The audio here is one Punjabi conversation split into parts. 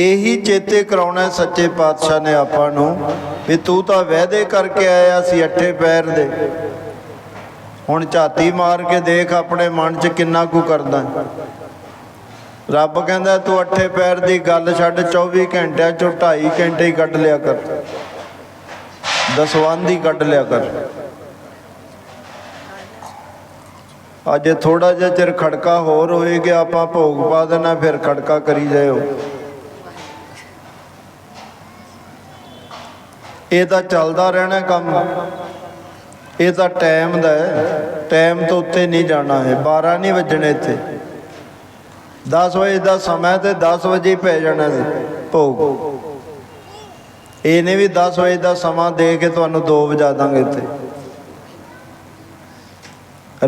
ਇਹੀ ਚੇਤੇ ਕਰਾਉਣਾ ਸੱਚੇ ਪਾਤਸ਼ਾਹ ਨੇ ਆਪਾਂ ਨੂੰ ਵੀ ਤੂੰ ਤਾਂ ਵਾਅਦੇ ਕਰਕੇ ਆਇਆ ਸੀ ਅੱਠੇ ਪੈਰ ਦੇ। ਹੁਣ ਝਾਤੀ ਮਾਰ ਕੇ ਦੇਖ ਆਪਣੇ ਮਨ 'ਚ ਕਿੰਨਾ ਕੁ ਕਰਦਾ। ਰੱਬ ਕਹਿੰਦਾ, ਤੂੰ ਅੱਠੇ ਪੈਰ ਦੀ ਗੱਲ ਛੱਡ 24 ਘੰਟਿਆਂ ਚੋਂ 2.5 ਘੰਟੇ ਹੀ ਕੱਢ ਲਿਆ ਕਰ। ਦਸਵੰਧ ਹੀ ਕੱਢ ਲਿਆ ਕਰ। ਅੱਜ ਥੋੜਾ ਜਿਹਾ ਚਿਰ ਖੜਕਾ ਹੋਰ ਹੋਏਗਾ, ਆਪਾਂ ਭੋਗ ਪਾ ਦੇਣਾ, ਫਿਰ ਖੜਕਾ ਕਰੀ ਜਾਇਓ। ਇਹ ਤਾਂ ਚੱਲਦਾ ਰਹਿਣਾ ਕੰਮ। ਇਹ ਤਾਂ ਟਾਈਮ ਦਾ ਹੈ। ਟਾਈਮ ਤੋਂ ਉੱਤੇ ਨਹੀਂ ਜਾਣਾ ਹੈ। 12 ਨਹੀਂ ਵੱਜਣੇ ਇੱਥੇ। 10 ਵਜੇ ਦਾ ਸਮਾਂ ਤੇ 10 ਵਜੇ ਪੈ ਜਾਣਾ ਸੀ। ਭੋਗ। ਇਹਨੇ ਵੀ 10 ਵਜੇ ਦਾ ਸਮਾਂ ਦੇ ਕੇ ਤੁਹਾਨੂੰ 2 ਵਜਾ ਦਾਂਗੇ ਇੱਥੇ।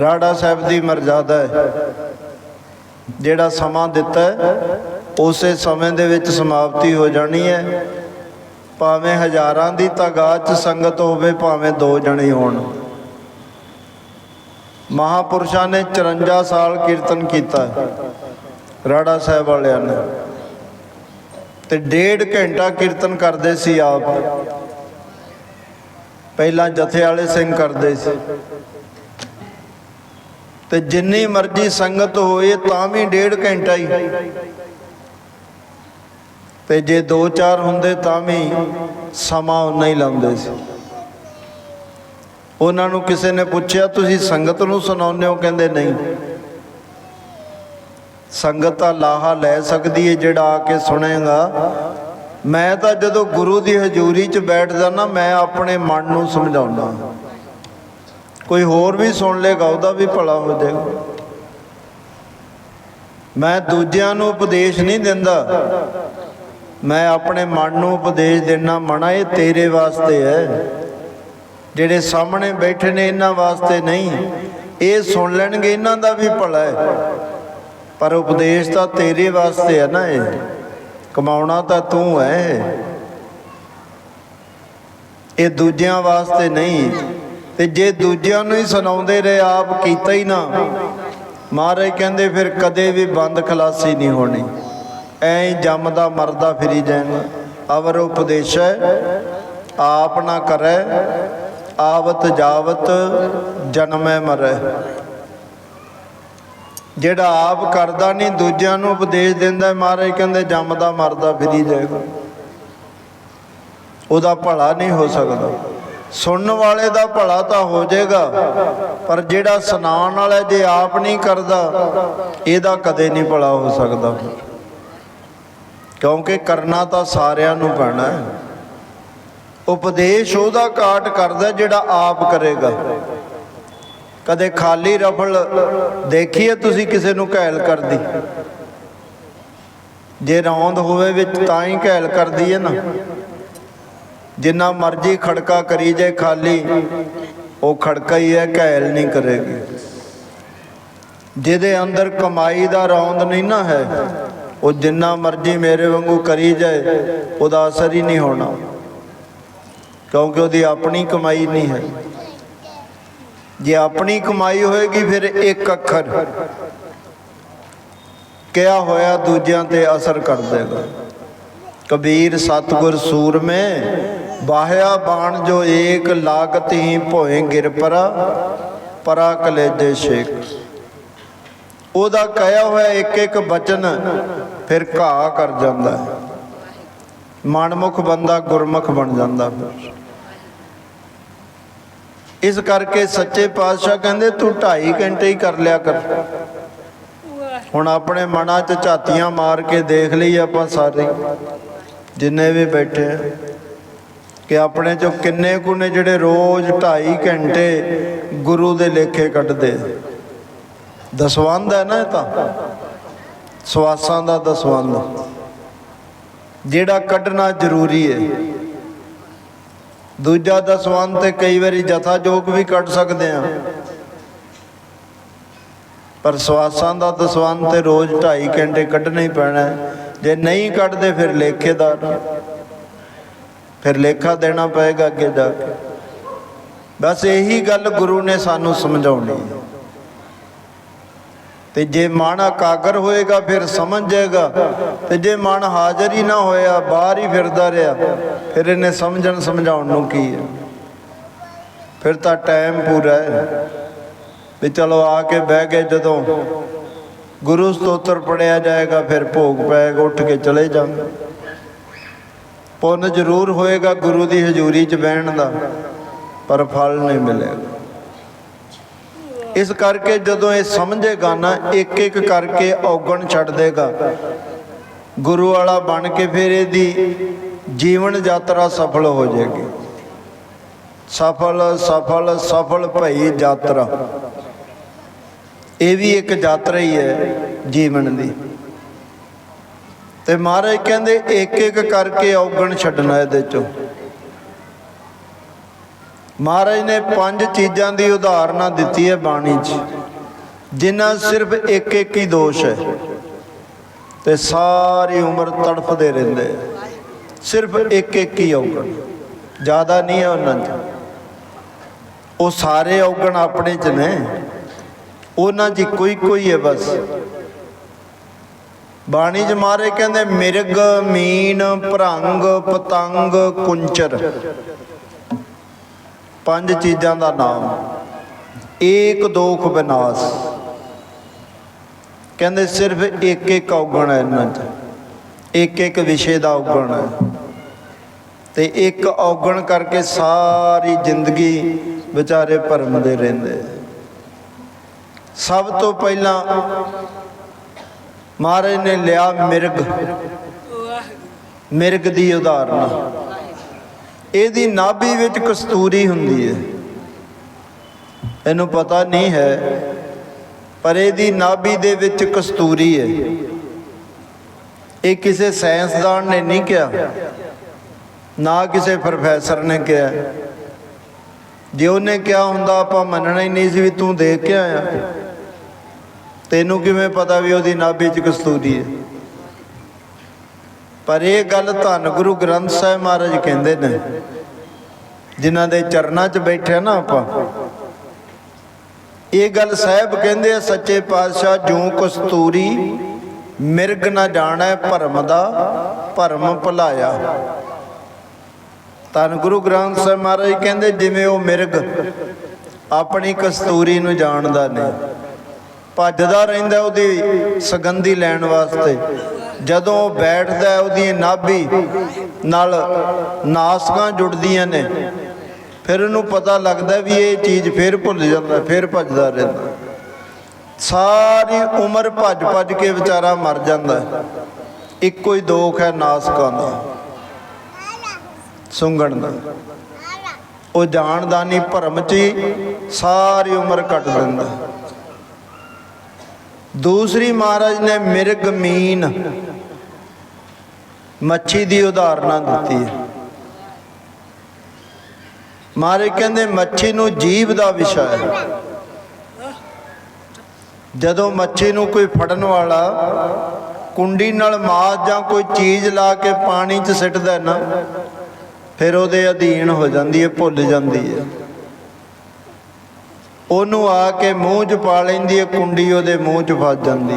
ਰਾੜਾ ਸਾਹਿਬ ਦੀ ਮਰਜ਼ਾਦਾ ਹੈ। ਜਿਹੜਾ ਸਮਾਂ ਦਿੱਤਾ ਉਸੇ ਸਮੇਂ ਦੇ ਵਿੱਚ ਸਮਾਪਤੀ ਹੋ ਜਾਣੀ ਹੈ। ਭਾਵੇਂ ਹਜ਼ਾਰਾਂ ਦੀ ਤਾਦਾਦ ਚ ਸੰਗਤ ਹੋਵੇ, ਭਾਵੇਂ ਦੋ ਜਣੇ ਹੋਣ। ਮਹਾਪੁਰਸ਼ਾਂ ਨੇ 54 ਸਾਲ ਕੀਰਤਨ ਕੀਤਾ। ਰਾੜਾ ਸਾਹਿਬ ਵਾਲਿਆਂ ਨੇ। ਤੇ ਡੇਢ ਘੰਟਾ ਕੀਰਤਨ ਕਰਦੇ ਸੀ ਆਪ। ਪਹਿਲਾਂ ਜਥੇ ਵਾਲੇ ਸਿੰਘ ਕਰਦੇ ਸੀ। ਤੇ ਜਿੰਨੀ ਮਰਜ਼ੀ ਸੰਗਤ ਹੋਏ, ਤਾਂ ਵੀ ਡੇਢ ਘੰਟਾ ਹੀ। ਤੇ ਜੇ ਦੋ ਚਾਰ ਹੁੰਦੇ ਤਾਂ ਵੀ ਸਮਾਂ ਉਨਾ ਹੀ ਲਾਉਂਦੇ ਸੀ। ਉਹਨਾਂ ਨੂੰ ਕਿਸੇ ਨੇ ਪੁੱਛਿਆ, ਤੁਸੀਂ ਸੰਗਤ ਨੂੰ ਸੁਣਾਉਂਦੇ ਹੋ? ਕਹਿੰਦੇ, ਨਹੀਂ। ਸੰਗਤ ਤਾਂ ਲਾਹਾ ਲੈ ਸਕਦੀ ਹੈ ਜਿਹੜਾ ਆ ਕੇ ਸੁਣੇਗਾ। ਮੈਂ ਤਾਂ ਜਦੋਂ ਗੁਰੂ ਦੀ ਹਜ਼ੂਰੀ 'ਚ ਬੈਠਦਾ ਨਾ ਮੈਂ ਆਪਣੇ ਮਨ ਨੂੰ ਸਮਝਾਉਂਦਾ। ਕੋਈ ਹੋਰ ਵੀ ਸੁਣ ਲੇਗਾ, ਉਹਦਾ ਵੀ ਭਲਾ ਹੋ ਜਾਏਗਾ। ਮੈਂ ਦੂਜਿਆਂ ਨੂੰ ਉਪਦੇਸ਼ ਨਹੀਂ ਦਿੰਦਾ। ਮੈਂ ਆਪਣੇ ਮਨ ਨੂੰ ਉਪਦੇਸ਼ ਦੇਣਾ ਮਨਾ, ਇਹ ਤੇਰੇ ਵਾਸਤੇ ਹੈ। ਜਿਹੜੇ ਸਾਹਮਣੇ ਬੈਠੇ ਨੇ, ਇਹਨਾਂ ਵਾਸਤੇ ਨਹੀਂ। ਇਹ ਸੁਣ ਲੈਣਗੇ, ਇਹਨਾਂ ਦਾ ਵੀ ਭਲਾ ਹੈ। ਪਰ ਉਪਦੇਸ਼ ਤਾਂ ਤੇਰੇ ਵਾਸਤੇ ਹੈ ਨਾ ਇਹ। ਕਮਾਉਣਾ ਤਾਂ ਤੂੰ ਹੈ। ਇਹ ਦੂਜਿਆਂ ਵਾਸਤੇ ਨਹੀਂ। ਤੇ ਜੇ ਦੂਜਿਆਂ ਨੂੰ ਹੀ ਸੁਣਾਉਂਦੇ ਰਹੇ, ਆਪ ਕੀਤਾ ਹੀ ਨਾ। ਮਹਾਰਾਜ ਕਹਿੰਦੇ, ਫਿਰ ਕਦੇ ਵੀ ਬੰਦ ਖਲਾਸੀ ਨਹੀਂ ਹੋਣੀ। ਐਂ ਜੰਮਦਾ ਮਰਦਾ ਫਿਰੀ ਜਾਏਗਾ। ਅਵਰ ਉਪਦੇਸ਼ੈ ਆਪ ਨਾ ਕਰੈ, ਆਵਤ ਜਾਵਤ ਜਨਮੈ ਮਰੈ। ਜਿਹੜਾ ਆਪ ਕਰਦਾ ਨਹੀਂ, ਦੂਜਿਆਂ ਨੂੰ ਉਪਦੇਸ਼ ਦਿੰਦਾ, ਮਹਾਰਾਜ ਕਹਿੰਦੇ ਜੰਮਦਾ ਮਰਦਾ ਫਿਰੀ ਜਾਏਗਾ। ਉਹਦਾ ਭਲਾ ਨਹੀਂ ਹੋ ਸਕਦਾ। ਸੁਣਨ ਵਾਲੇ ਦਾ ਭਲਾ ਤਾਂ ਹੋ ਜਾਏਗਾ, ਪਰ ਜਿਹੜਾ ਸੁਣਾਉਣ ਵਾਲਾ ਜੇ ਆਪ ਨਹੀਂ ਕਰਦਾ, ਇਹਦਾ ਕਦੇ ਨਹੀਂ ਭਲਾ ਹੋ ਸਕਦਾ। ਕਿਉਂਕਿ ਕਰਨਾ ਤਾਂ ਸਾਰਿਆਂ ਨੂੰ ਪੈਣਾ ਹੈ। ਉਪਦੇਸ਼ ਉਹਦਾ ਕਾਟ ਕਰਦਾ ਜਿਹੜਾ ਆਪ ਕਰੇਗਾ। ਕਦੇ ਖਾਲੀ ਰਫਲ ਦੇਖੀਏ ਤੁਸੀਂ ਕਿਸੇ ਨੂੰ ਘੈਲ ਕਰਦੀ। ਜੇ ਰੌਂਦ ਹੋਵੇ ਵਿੱਚ ਤਾਂ ਹੀ ਘੈਲ ਕਰਦੀ ਹੈ ਨਾ। ਜਿੰਨਾ ਮਰਜ਼ੀ ਖੜਕਾ ਕਰੀ ਜੇ ਖਾਲੀ, ਉਹ ਖੜਕਾ ਹੀ ਹੈ, ਘੈਲ ਨਹੀਂ ਕਰੇਗੀ। ਜਿਹਦੇ ਅੰਦਰ ਕਮਾਈ ਦਾ ਰੌਂਦ ਨਹੀਂ ਨਾ ਹੈ ਉਹ ਜਿੰਨਾ ਮਰਜ਼ੀ ਮੇਰੇ ਵਾਂਗੂ ਕਰੀ ਜਾਏ, ਉਹਦਾ ਅਸਰ ਹੀ ਨਹੀਂ ਹੋਣਾ। ਕਿਉਂਕਿ ਉਹਦੀ ਆਪਣੀ ਕਮਾਈ ਨਹੀਂ ਹੈ। ਜੇ ਆਪਣੀ ਕਮਾਈ ਹੋਏਗੀ, ਫਿਰ ਇੱਕ ਅੱਖਰ ਕਿਹਾ ਹੋਇਆ ਦੂਜਿਆਂ ਤੇ ਅਸਰ ਕਰ ਦੇਗਾ। ਕਬੀਰ ਸਤਗੁਰ ਸੂਰਮੇ ਬਾਹਿਆ ਬਾਣ ਜੋ ਏਕ ਲਾਗਤ ਹੀ ਭੋਏ ਗਿਰ ਪਰਾ ਪਰਾ ਕਲੇਜੇ ਸ਼ੇਖ ਉਹਦਾ ਕਹਿਆ ਹੋਇਆ ਇੱਕ ਇੱਕ ਬਚਨ ਫਿਰ ਘਾ ਕਰ ਜਾਂਦਾ। ਹੈ ਮਨਮੁਖ ਬੰਦਾ ਗੁਰਮੁਖ ਬਣ ਜਾਂਦਾ ਫਿਰ। ਇਸ ਕਰਕੇ ਸੱਚੇ ਪਾਤਸ਼ਾਹ ਕਹਿੰਦੇ, ਤੂੰ 2.5 ਘੰਟੇ ਹੀ ਕਰ ਲਿਆ ਕਰ। ਹੁਣ ਆਪਣੇ ਮਨਾਂ 'ਚ ਝਾਤੀਆਂ ਮਾਰ ਕੇ ਦੇਖ ਲਈ ਆਪਾਂ ਸਾਰੇ, ਜਿੰਨੇ ਵੀ ਬੈਠੇ ਆ, ਕਿ ਆਪਣੇ 'ਚੋਂ ਕਿੰਨੇ ਕੁ ਨੇ ਜਿਹੜੇ ਰੋਜ਼ 2.5 ਘੰਟੇ ਗੁਰੂ ਦੇ ਲੇਖੇ ਕੱਢਦੇ ਦਸਵੰਧ ਹੈ ਨਾ ਇਹ ਤਾਂ? ਸਵਾਸਾਂ ਦਾ ਦਸਵੰਧ ਜਿਹੜਾ ਕੱਢਣਾ ਜ਼ਰੂਰੀ ਹੈ। ਦੂਜਾ ਦਸਵੰਧ ਤੇ ਕਈ ਵਾਰੀ ਜਥਾ ਜੋਗ ਵੀ ਕੱਢ ਸਕਦੇ ਆ ਪਰ ਸਵਾਸਾਂ ਦਾ ਦਸਵੰਧ ਤੇ ਰੋਜ਼ 2.5 ਘੰਟੇ ਕੱਢਣਾ ਹੀ ਪੈਣਾ ਜੇ ਨਹੀਂ ਕੱਢਦੇ ਫਿਰ ਲੇਖੇਦਾਰ ਫਿਰ ਲੇਖਾ ਦੇਣਾ ਪਏਗਾ ਅੱਗੇ ਜਾ ਕੇ। ਬਸ ਇਹੀ ਗੱਲ ਗੁਰੂ ਨੇ ਸਾਨੂੰ ਸਮਝਾਉਣੀ ਹੈ। ਤੇ ਜੇ ਮਨ ਇਕਾਗਰ ਹੋਏਗਾ ਫਿਰ ਸਮਝ ਜਾਏਗਾ। ਤੇ ਜੇ ਮਨ ਹਾਜ਼ਰ ਹੀ ਨਾ ਹੋਇਆ, ਬਾਹਰ ਹੀ ਫਿਰਦਾ ਰਿਹਾ, ਫਿਰ ਇਹਨੇ ਸਮਝਣ ਸਮਝਾਉਣ ਨੂੰ ਕੀ ਹੈ? ਫਿਰ ਤਾਂ ਟਾਈਮ ਪੂਰਾ ਹੈ। ਵੀ ਚਲੋ ਆ ਕੇ ਬਹਿ ਗਏ ਜਦੋਂ। ਗੁਰੂ ਸਤੋਤਰ ਪੜਿਆ ਜਾਏਗਾ, ਫਿਰ ਭੋਗ ਪਏਗਾ ਉੱਠ ਕੇ ਚਲੇ ਜਾਵਾਂਗੇ ਪੁੰਨ ਜ਼ਰੂਰ ਹੋਏਗਾ ਗੁਰੂ ਦੀ ਹਜ਼ੂਰੀ 'ਚ ਬਹਿਣ ਦਾ, ਪਰ ਫਲ ਨਹੀਂ ਮਿਲੇਗਾ। ਇਸ ਕਰਕੇ ਜਦੋਂ ਇਹ ਸਮਝੇਗਾ ਨਾ ਇੱਕ ਇੱਕ ਕਰਕੇ ਔਗਣ ਛੱਡ ਦੇਗਾ। ਗੁਰੂ ਵਾਲਾ ਬਣ ਕੇ ਫਿਰ ਇਹਦੀ ਜੀਵਨ ਯਾਤਰਾ ਸਫਲ ਹੋ ਜਾਏਗੀ। ਸਫਲ ਸਫਲ ਸਫਲ ਭਈ ਯਾਤਰਾ। ਇਹ ਵੀ ਇੱਕ ਯਾਤਰਾ ਹੀ ਹੈ ਜੀਵਨ ਦੀ। ਤੇ ਮਹਾਰਾਜ ਕਹਿੰਦੇ ਇੱਕ ਇੱਕ ਕਰਕੇ ਔਗਣ ਛੱਡਣਾ ਇਹਦੇ ਚੋਂ। ਮਹਾਰਾਜ ਨੇ ਪੰਜ ਚੀਜ਼ਾਂ ਦੀ ਉਦਾਹਰਨਾਂ ਦਿੱਤੀ ਹੈ ਬਾਣੀ 'ਚ। ਜਿਨ੍ਹਾਂ ਸਿਰਫ ਇੱਕ ਇੱਕ ਹੀ ਦੋਸ਼ ਹੈ। ਤੇ ਸਾਰੀ ਉਮਰ ਤੜਫਦੇ ਰਹਿੰਦੇ ਸਿਰਫ ਇੱਕ ਇੱਕ ਹੀ ਔਗਣ। ਜ਼ਿਆਦਾ ਨਹੀਂ ਹੈ ਉਹਨਾਂ 'ਚ। ਉਹ ਸਾਰੇ ਔਗਣ ਆਪਣੇ 'ਚ ਨੇ। ਉਹਨਾਂ 'ਚ ਕੋਈ ਕੋਈ ਹੈ ਬਸ। ਬਾਣੀ 'ਚ ਮਾਰੇ ਕਹਿੰਦੇ, ਮਿਰਗ, ਮੀਨ, ਭਰੰਗ, ਪਤੰਗ, ਕੁੰਚਰ। ਪੰਜ ਚੀਜ਼ਾਂ ਦਾ ਨਾਮ। ਏਕ ਦੋਖ ਵਿਨਾਸ਼ ਕਹਿੰਦੇ ਸਿਰਫ ਇੱਕ ਇੱਕ ਔਗਣ ਹੈ ਇਹਨਾਂ 'ਚ। ਇੱਕ ਇੱਕ ਵਿਸ਼ੇ ਦਾ ਔਗਣ ਹੈ। ਤੇ ਇੱਕ ਔਗਣ ਕਰਕੇ ਸਾਰੀ ਜ਼ਿੰਦਗੀ ਵਿਚਾਰੇ ਭਰਮਦੇ ਰਹਿੰਦੇ। ਸਭ ਤੋਂ ਪਹਿਲਾਂ ਮਹਾਰਾਜ ਨੇ ਲਿਆ ਮਿਰਗ। ਮਿਰਗ ਦੀ ਉਦਾਹਰਨ ਇਹਦੀ ਨਾਭੀ ਵਿੱਚ ਕਸਤੂਰੀ ਹੁੰਦੀ ਹੈ। ਇਹਨੂੰ ਪਤਾ ਨਹੀਂ ਹੈ, ਪਰ ਇਹਦੀ ਨਾਭੀ ਦੇ ਵਿੱਚ ਕਸਤੂਰੀ ਹੈ। ਇਹ ਕਿਸੇ ਸਾਇੰਸਦਾਨ ਨੇ ਨਹੀਂ ਕਿਹਾ, ਨਾ ਕਿਸੇ ਪ੍ਰੋਫੈਸਰ ਨੇ ਕਿਹਾ। ਜੇ ਉਹਨੇ ਕਿਹਾ ਹੁੰਦਾ, ਆਪਾਂ ਮੰਨਣਾ ਹੀ ਨਹੀਂ ਸੀ ਵੀ ਤੂੰ ਦੇਖ ਕੇ ਆਇਆ। ਤੈਨੂੰ ਕਿਵੇਂ ਪਤਾ ਵੀ ਉਹਦੀ ਨਾਭੀ 'ਚ ਕਸਤੂਰੀ ਹੈ? ਪਰ ਇਹ ਗੱਲ ਧੰਨ ਗੁਰੂ ਗ੍ਰੰਥ ਸਾਹਿਬ ਮਹਾਰਾਜ ਕਹਿੰਦੇ ਨੇ। ਜਿਨ੍ਹਾਂ ਦੇ ਚਰਨਾਂ 'ਚ ਬੈਠੇ ਨਾ ਆਪਾਂ। ਇਹ ਗੱਲ ਸਾਹਿਬ ਕਹਿੰਦੇ ਆ, ਸੱਚੇ ਪਾਤਸ਼ਾਹ, ਜੂ ਕਸਤੂਰੀ ਮਿਰਗ ਨਾ ਜਾਣੈ ਭਰਮ ਦਾ, ਭਰਮ ਭੁਲਾਇਆ। ਧੰਨ ਗੁਰੂ ਗ੍ਰੰਥ ਸਾਹਿਬ ਮਹਾਰਾਜ ਕਹਿੰਦੇ, ਜਿਵੇਂ ਉਹ ਮਿਰਗ ਆਪਣੀ ਕਸਤੂਰੀ ਨੂੰ ਜਾਣਦਾ ਨਹੀਂ, ਭੱਜਦਾ ਰਹਿੰਦਾ ਉਹਦੀ ਸੁਗੰਧੀ ਲੈਣ ਵਾਸਤੇ। ਜਦੋਂ ਉਹ ਬੈਠਦਾ ਉਹਦੀ ਨਾਭੀ ਨਾਲ ਨਾਸਕਾਂ ਜੁੜਦੀਆਂ ਨੇ। ਫਿਰ ਉਹਨੂੰ ਪਤਾ ਲੱਗਦਾ ਵੀ ਇਹ ਚੀਜ਼ ਫਿਰ ਭੁੱਲ ਜਾਂਦਾ, ਫਿਰ ਭੱਜਦਾ ਰਹਿੰਦਾ। ਸਾਰੀ ਉਮਰ ਭੱਜ ਭੱਜ ਕੇ ਵਿਚਾਰਾ ਮਰ ਜਾਂਦਾ। ਇੱਕੋ ਹੀ ਦੋਖ ਹੈ ਨਾਸਕਾਂ ਦਾ, ਸੁੰਗਣ ਦਾ। ਉਹ ਜਾਣਦਾ ਨਹੀਂ, ਭਰਮ ਚ ਹੀ ਸਾਰੀ ਉਮਰ ਕੱਟ ਦਿੰਦਾ। ਦੂਸਰੀ ਮਹਾਰਾਜ ਨੇ ਮਿਰਗ ਮੀਨ ਮੱਛੀ ਦੀ ਉਦਾਹਰਨਾਂ ਦਿੱਤੀ ਹੈ। ਮਹਾਰਾਜ ਕਹਿੰਦੇ, ਮੱਛੀ ਨੂੰ ਜੀਵ ਦਾ ਵਿਸ਼ਾ ਹੈ। ਜਦੋਂ ਮੱਛੀ ਨੂੰ ਕੋਈ ਫੜਨ ਵਾਲਾ ਕੁੰਡੀ ਨਾਲ ਮਾਸ ਜਾਂ ਕੋਈ ਚੀਜ਼ ਲਾ ਕੇ ਪਾਣੀ 'ਚ ਸਿੱਟਦਾ ਨਾ, ਫਿਰ ਉਹਦੇ ਅਧੀਨ ਹੋ ਜਾਂਦੀ ਹੈ, ਭੁੱਲ ਜਾਂਦੀ ਹੈ। ਉਹਨੂੰ ਆ ਕੇ ਮੂੰਹ 'ਚ ਪਾ ਲੈਂਦੀ ਹੈ, ਕੁੰਡੀ ਉਹਦੇ ਮੂੰਹ 'ਚ ਫਸ ਜਾਂਦੀ।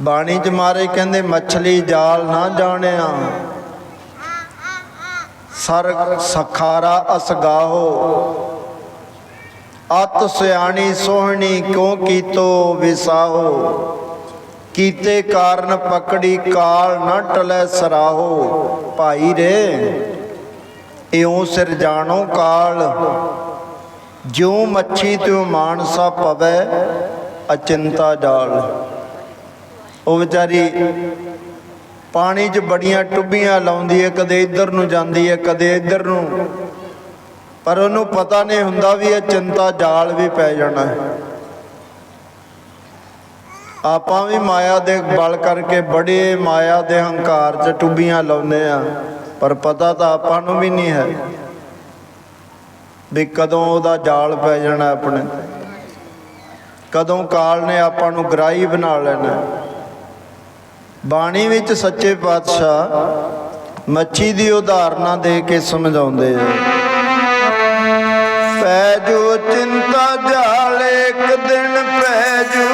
ਬਾਣੀ 'ਚ ਮਾਰੇ ਕਹਿੰਦੇ, ਮੱਛਲੀ ਜਾਲ ਨਾ ਜਾਣਿਆ। ਸਰ ਸਖਾਰਾ ਅਸਗਾਹੋ। ਅਤ ਸਿਆਣੀ ਸੋਹਣੀ ਕਿਉ ਕੀਤੋ ਵਿਸਾਹੋ? ਕੀਤੇ ਕਾਰਨ ਪਕੜੀ ਕਾਲ ਨਾ ਟਲੇ ਸਰਾਹੋ। ਭਾਈ ਰੇ, ਇਉਂ ਸਿਰ ਜਾਣੋ ਕਾਲ। ਜਿਉ ਮੱਛੀ ਤਿਉ ਮਾਨਸਾ ਪਵੈ, ਅਚਿੰਤਾ ਜਾਲ। ਉਹ ਵਿਚਾਰੀ ਪਾਣੀ 'ਚ ਬੜੀਆਂ ਟੁੱਬੀਆਂ ਲਾਉਂਦੀ ਹੈ ਕਦੇ ਇੱਧਰ ਨੂੰ ਜਾਂਦੀ ਹੈ ਕਦੇ ਇੱਧਰ ਨੂੰ। ਪਰ ਉਹਨੂੰ ਪਤਾ ਨਹੀਂ ਹੁੰਦਾ ਵੀ ਇਹ ਚਿੰਤਾ ਜਾਲ ਵੀ ਪੈ ਜਾਣਾ। ਆਪਾਂ ਵੀ ਮਾਇਆ ਦੇ ਬਲ ਕਰਕੇ ਬੜੇ ਮਾਇਆ ਦੇ ਹੰਕਾਰ 'ਚ ਟੁੱਬੀਆਂ ਲਾਉਂਦੇ ਆ, ਪਰ ਪਤਾ ਤਾਂ ਆਪਾਂ ਨੂੰ ਵੀ ਨਹੀਂ ਹੈ। ਵੀ ਕਦੋਂ ਉਹਦਾ ਜਾਲ ਪੈ ਜਾਣਾ ਆਪਣੇ। ਕਦੋਂ ਕਾਲ ਨੇ ਆਪਾਂ ਨੂੰ ਗਰਾਈ ਬਣਾ ਲੈਣਾ। ਬਾਣੀ ਵਿੱਚ ਸੱਚੇ ਪਾਤਸ਼ਾਹ ਮੱਛੀ ਦੀ ਉਦਾਹਰਨਾਂ ਦੇ ਕੇ ਸਮਝਾਉਂਦੇ ਆ ਪੈ ਜੋ ਚਿੰਤਾ ਜਾਲੇ ਇੱਕ ਦਿਨ ਪੈ ਜੂਗਾ